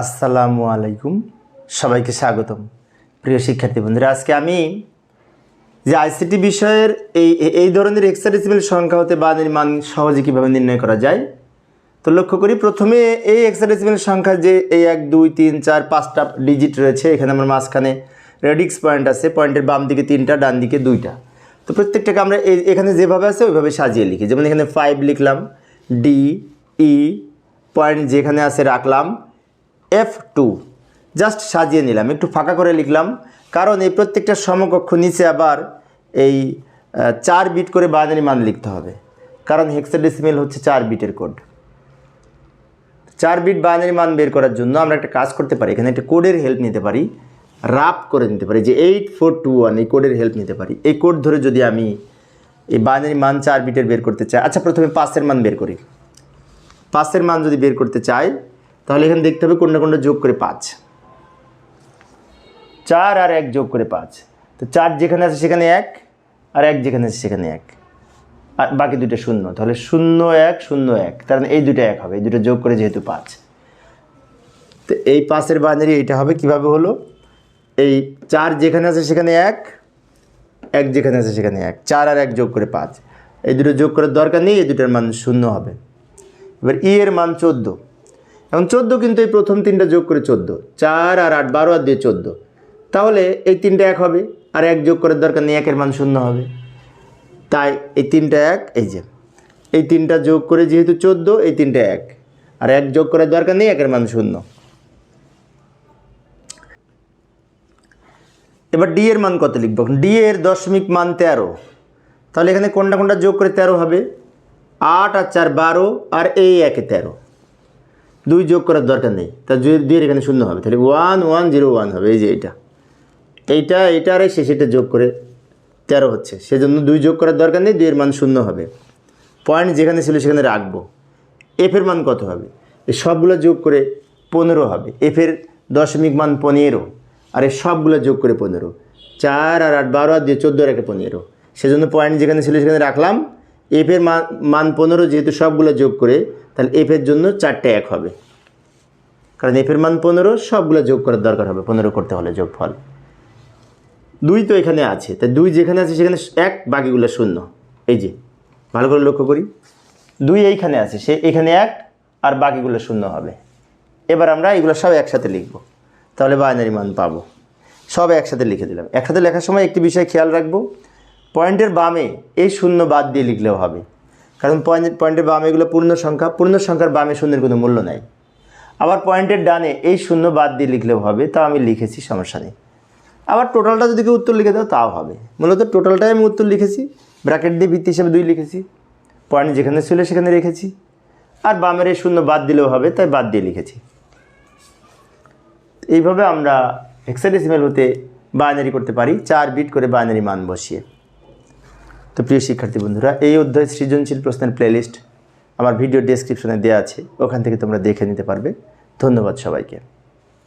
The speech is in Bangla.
আসসালামু আলাইকুম। সবাইকে স্বাগতম। প্রিয় শিক্ষার্থী বন্ধুরা, আজকে আমি যে আইসিটি বিষয়ের এই এই ধরনের হেক্সাডেসিমেল সংখ্যা হতে বাদের মান সহজে কীভাবে নির্ণয় করা যায়, তো লক্ষ্য করি প্রথমে এই হেক্সাডেসিমেল সংখ্যা যে এই এক, দুই, তিন, চার, পাঁচটা ডিজিট রয়েছে, এখানে আমার মাঝখানে রেডিক্স পয়েন্ট আছে পয়েন্টের বাম দিকে তিনটা, ডান দিকে দুইটা। তো প্রত্যেকটাকে আমরা এখানে যেভাবে আছে ওইভাবে সাজিয়ে লিখি। যেমন এখানে ফাইভ লিখলাম ডি ই পয়েন্ট যেখানে আছে রাখলাম এফ টু জাস্ট সাজিয়ে নিলাম, একটু ফাঁকা করে লিখলাম, কারণ এই প্রত্যেকটা সমকক্ষ নিচে আবার এই চার বিট করে বাইনারি মান লিখতে হবে, কারণ হেক্সাডেসিমেল হচ্ছে চার বিটের কোড চার বিট বাইনারি মান বের করার জন্য আমরা একটা কাজ করতে পারি, এখানে একটা কোডের হেল্প নিতে পারি রাপ করে নিতে পারি, যে এইট ফোর টু ওয়ান এই কোডের হেল্প নিতে পারি। এই কোড ধরে যদি আমি এই বাইনারি মান চার বিটের বের করতে চাই আচ্ছা প্রথমে পাঁচের মান বের করি। পাঁচের মান যদি বের করতে চাই তাহলে এখানে দেখতে হবে কোনটা কোনটা যোগ করে পাঁচ। চার আর এক যোগ করে পাঁচ। তো চার যেখানে আছে সেখানে এক, আর এক যেখানে আছে সেখানে এক। আর বাকি দুটো শূন্য। তাহলে শূন্য এক শূন্য এক। তার মানে এই দুটো এক হবে। এই দুটো যোগ করে যেহেতু পাঁচ। তো এই পাঁচের বাইনারি এইটা হবে কীভাবে হলো? এই চার যেখানে আছে সেখানে এক এক যেখানে আছে সেখানে এক। চার আর এক যোগ করে পাঁচ। এই দুটো যোগ করার দরকার নেই, এই দুটোর মান শূন্য হবে। এবার ই এর মান চোদ্দ। এখন চোদ্দ কিন্তু এই প্রথম তিনটা যোগ করে চোদ্দ। চার আর আট, বারো আর দিয়ে চোদ্দ। তাহলে এই তিনটা এক হবে, আর এক যোগ করার দরকার নেই, একের মান শূন্য হবে। তাই এই তিনটা এক, এই যে। এই তিনটা যোগ করে যেহেতু চোদ্দ, এই তিনটা এক। আর এক যোগ করার দরকার নেই, একের মান শূন্য। এবার ডি এর মান কত লিখব ডি এর দশমিক মান তেরো। তাহলে এখানে কোনটা কোনটা যোগ করে তেরো হবে? আট আর চার বারো, আর এই একে তেরো। দুই যোগ করার দরকার নেই। তা দুই দুইয়ের এখানে শূন্য হবে, তাহলে ওয়ান ওয়ান জিরো ওয়ান হবে। এই যে এইটা এইটা এইটা আর শেষেটা যোগ করে তেরো হচ্ছে। সেজন্য দুই যোগ করার দরকার নেই দুইয়ের মান শূন্য হবে। পয়েন্ট যেখানে ছিল সেখানে রাখব। এফের মান কত হবে? এই সবগুলো যোগ করে পনেরো হবে। এফের দশমিক মান পনেরো, আর এই সবগুলো যোগ করে পনেরো। চার আর আট, বারো আর দিয়ে চোদ্দ রেখে পনেরো। সেজন্য পয়েন্ট যেখানে ছিল সেখানে রাখলাম এফের মান মান পনেরো যেহেতু সবগুলো যোগ করে, তাহলে এফের জন্য চারটে এক হবে। কারণ এফের মান পনেরো, সবগুলো যোগ করার দরকার হবে। পনেরো করতে হলে যোগফল। দুই তো এখানে আছে। তাই দুই যেখানে আছে, সেখানে এক, বাকিগুলো শূন্য। এই যে, ভালো করে লক্ষ্য করি। দুই এইখানে আছে, সে এখানে এক, আর বাকিগুলো শূন্য হবে। এবার আমরা এগুলো সব একসাথে লিখব। তাহলে বাইনারি মান পাবো। সব একসাথে লিখে দিলাম। একসাথে লেখার সময় একটি বিষয় খেয়াল রাখব। পয়েন্টের বামে এই শূন্য বাদ দিয়ে লিখলেও হবে। কারণ পয়েন্ট পয়েন্টের বামে এগুলো পূর্ণ সংখ্যা, পূর্ণ সংখ্যার বামে শূন্যের কোনো মূল্য নাই। আবার পয়েন্টের ডানে এই শূন্য বাদ দিয়ে লিখলেও হবে, তা আমি লিখেছি, সমস্যা নেই। আবার টোটালটা যদি কেউ উত্তর লিখে দাও, তাও হবে। মূলত টোটালটাই আমি উত্তর লিখেছি, ব্র্যাকেট দিয়ে ভিত্তি হিসেবে দুই লিখেছি, পয়েন্ট যেখানে ছিল সেখানে রেখেছি, আর বামের এই শূন্য বাদ দিলেও হবে, তাই বাদ দিয়ে লিখেছি। এইভাবে আমরা হেক্সাডেসিমেল হতে বাইনারি করতে পারি, চার বিট করে বাইনারি মান বসিয়ে। তো প্রিয় শিক্ষার্থী বন্ধুরা, এই অধ্যায় সৃজনশীল প্রশ্নের প্লেলিস্ট আমার ভিডিও ডেসক্রিপশনে দেওয়া আছে, ওখান থেকে তোমরা দেখে নিতে পারবে। ধন্যবাদ সবাইকে।